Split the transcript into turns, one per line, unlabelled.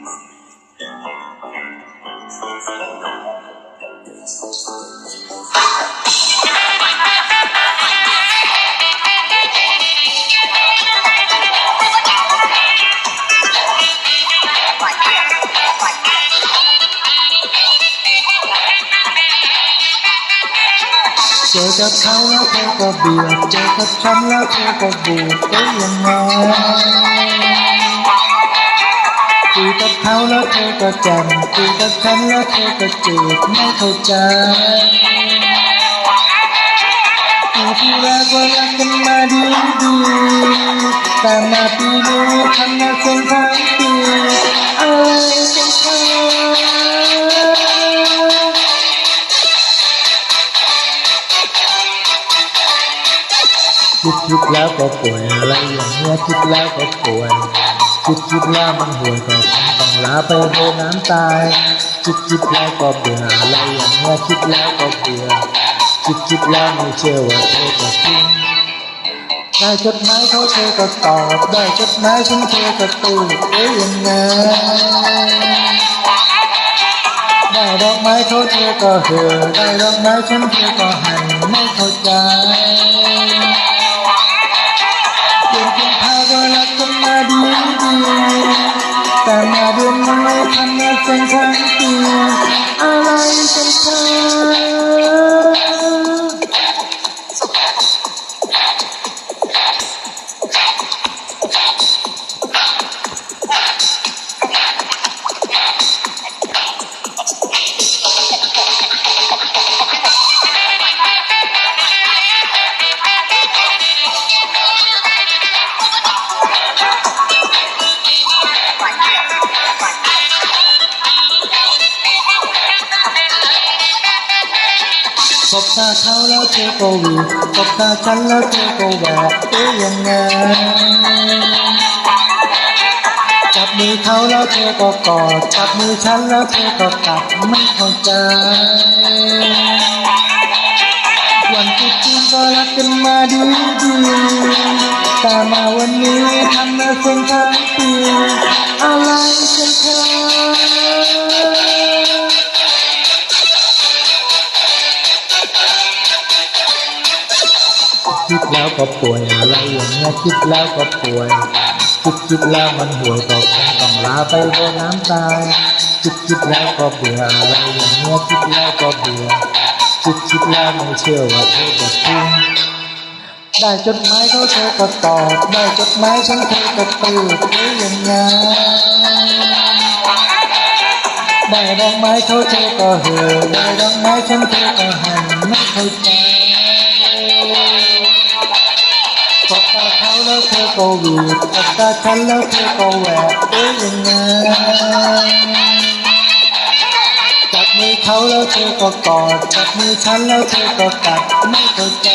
เจอกับเขาแล้วเธอก็เบียดเจอกับฉันแล้วเธอก็บูดเอ๊ยยังไง คุยกับเขาแล้วเธอก็จำคุยกับฉันแล้วเธอก็จืดไม่เข้าใจที่แล้วก็รักกันมาดีดีแต่มาปีนี้ทำมาเส้นทางปีอะไรกันเธคิดคิดแล้วก็ป่วยอะไรอย่างเงี้ยคิดแล้วก็ป่วย คิดคิดแล้วมันห่วยก็คงต้องลาไปโดนน้ำตายคิดคิดแล้วก็เบื่ออะไรอย่างเงี้ยคิดแล้วก็เบื่อคิดคิดแล้วไม่เชื่อว่าเธอจะทิ้งได้จดหมายเขาเธอก็ตอบได้จดหมายฉันเธอก็ตูดเอ๊ยยังไงได้ดอกไม้เขาเธอก็เห่อได้ดอกไม้ฉันเธอก็หันไม่เข้าใจ แต่มาเดือนนี้ทำมาเส้นทั้ง สบตาเขาแล้วเธอก็หวีดสบตาฉันแล้วเธอก็แหวกเอ๊ยยังไงจับมือเขาแล้วเธอก็กอดจับมือฉันแล้วเธอก็กัดไม่เข้าใจวันตรุษจีนก็รักกันมาดีดีแต่มาวันนี้ทำมาเส้นทางปีอะไรกันเธอ ดแล้วก็ป่วยอะไรอย่างเงี้ยคิดแล้วก็ป่วย คิดคิดแล้วมันห่วยก็คงต้องลาไปโดนน้ำตาคิดคิดแล้วก็เบื่ออะไรอย่างเงี้ยคิดแล้วก็เบื่อคิดคิดแล้วไม่เชื่อว่าเธอจะทิ้งได้จดหมายเขาเธอก็ตอบได้จดหมายฉันเธอก็ตื่นหรือยังไงได้ดอกไม้เขาเธอก็เห่อได้ดอกไม้ฉันเธอก็หันไม่เข้าใจ ตบตาเขาแล้วเธอก็หวีดตบตาฉันแล้วเธอก็แหวกเอ๊ยยังไงจับมือเขาแล้วเธอก็กอดจับมือฉันแล้วเธอก็กัดไม่เข้าใจ